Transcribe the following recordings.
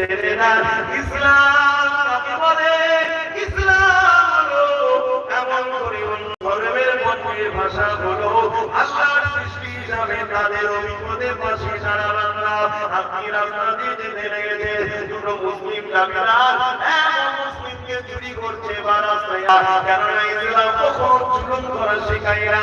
না ইসলাম কাকে বলে? ইসলাম হলো এমন করে ধর্মের মধ্যে ভাষা হলো। আল্লাহর সৃষ্টি হিসাবে তাদের অভিজ্ঞদের পাশে সারা বাংলা। আপনি রাস্তা যেতে লেগেছে দুটো মুসলিম দাবিরা মুসলিমকে চুরি করছে বা রাস্তায় কেননা ইসলাম কখন চুলন করা শেখায় না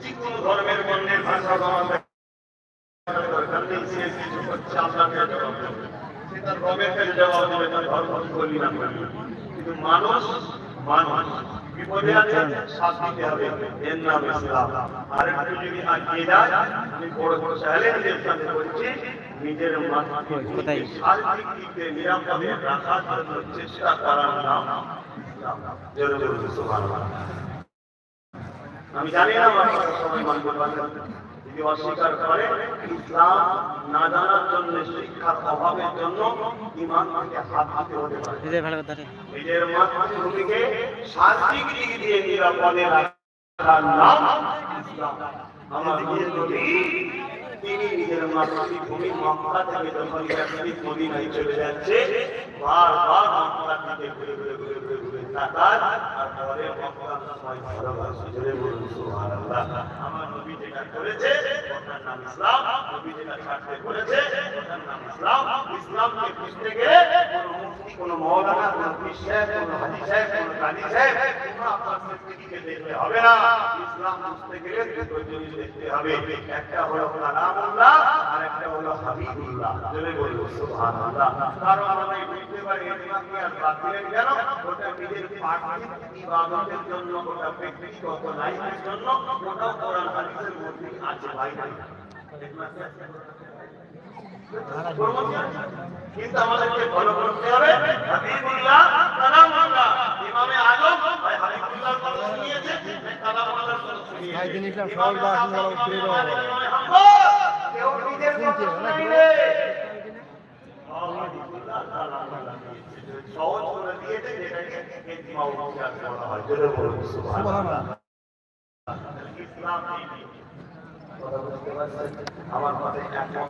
যে কোনো ধর্মের বর্ণের ভাষা দরকার নেই সে কিছু করছে আপনাকে জবাব দেবে সে তার রবের কাছে জবাব দেবে তার ধর্ম কি না কিন্তু মানুষ মানুষ বিপদে আছে শাস্তি দিতে হবে এর নাম ইসলাম আর একটু যদি আগিয়ে যায় আমি বড় বড় চ্যালেঞ্জের সাথে বলছি নিজের মাথাকে শারীরিক দিক নিরাপদে রাখার জন্য চেষ্টা করার নাম ইসলাম। জোরে সুবহানাল্লাহ। আমি জানি না যদি অস্বীকার করে ইসলাম না জানার জন্য শিক্ষার অভাবের জন্য ইমান থেকে হাত দিতে হতে পারে। নিজের মাতৃভূমিকে শারীরিক দিক দিয়ে নিরাপদে রাখার নাম ইসলাম। আমার তিনি নিজের মাতৃভূমি মক্কা থেকে যখন মদিনায় চলে যাচ্ছে বারবার মক্কার দিকে ঘুরে ঘুরে ঘুরে ঘুরে তাকান আর পরে মক্কার সময় ভালোবাসে। সুবহানাল্লাহ। আমার নবী যেটা করেছে নবী যেটা করেছে ইসলাম। কোনো সাহেব কোনো হাজি সাহেব কোনো কাজী সাহেব কোনো আপনার সৃষ্টিকে দেখতে হবে না ইসলাম বুঝতে গেলে দুটো জিনিস দেখতে হবে একটা হলো কালামুল্লাহ আর একটা হলো হাবিবুল্লাহ জোরে বলব সুবহানাল্লাহ কারণ আমরা বুঝতে পারি ইসলামকে আর বাদ দিলেন কেন ওটা নিজের পার্থিব ইবাদতের জন্য ওটা ব্যক্তিগত লাইফের জন্য ওটাও কোরআন হাদিসের মধ্যে আছে ভাই ভাই কিন্তু আমাদেরকে ফলো করতে হবে। হাবিবুল্লাহ কালামুল্লাহ ইমামে আজম ভাই হাবিবুল্লাহর কথা শুনিয়েছে। কালামুল্লাহর কথা শুনিয়েছে। ভাই জিনিসটা সহজ বা সুন্দর উত্তরে দেওয়া কেউ নিজের কথা শুনাইলে সহজ করে দিয়েছে যেটাকে ইজমা উল্লেখ হয়। জোরে বলুন সুবহানাল্লাহ। ইসলাম কথা বুঝতে পারছেন? আমার মতে একমত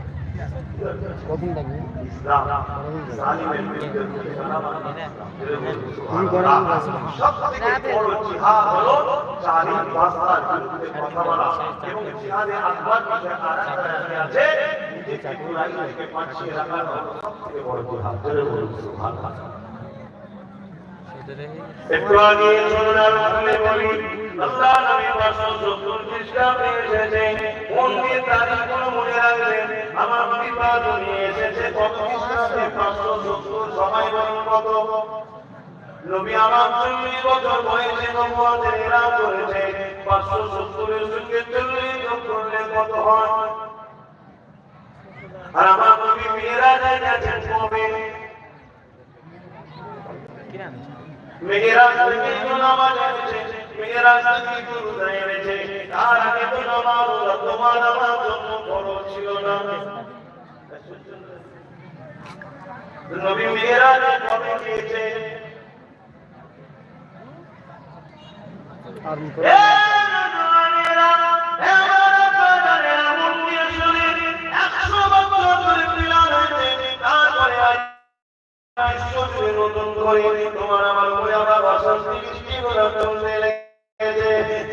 একটু আগে সোনার বলি আল্লাহ নবী পাঁচশো সত্তর খ্রিস্টাব্দে এসেছে কোন দিয়ে তারিখ কোনো মনে রাখবেন আমার বিবাদ নিয়ে এসেছে কত খ্রিস্টাব্দে পাঁচশো সত্তর সবাই কত নবী আমার চল্লিশ বছর বয়সে নবুয়াতের এলান করেছে পাঁচশো সত্তরের সঙ্গে চল্লিশ যোগ করলে কত হয় আর আমার নবী মেয়েরা গেছেন কবে কিরা মেয়েরাজ নামাজ এনেছে মেয়েরাজ থেকে গুরু এনেছে তার আগে তো নামাজ তোমার আমার জন্য বড় ছিল না নবী মেয়েরাজ কবে গিয়েছে আর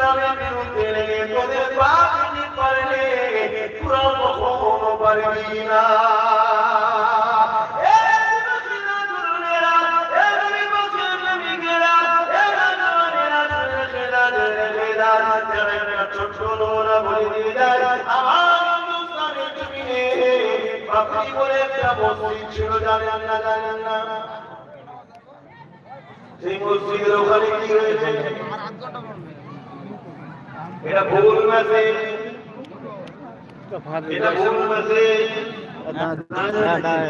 ইসলামের বিরুদ্ধে লেগে তোদের পাপ পারলে তোরা কখনো পারবি না ছোট্ট নোংরা বলে দিয়ে যায়, আমার হিন্দুস্তানের জমিনে বাবরি বলে একটা মসজিদ ছিল, জানেন না, জানেন না? সেই মসজিদের ওখানে কি হয়েছে এটা ভুল মেসেজ এটা ভুল মেসেজ না না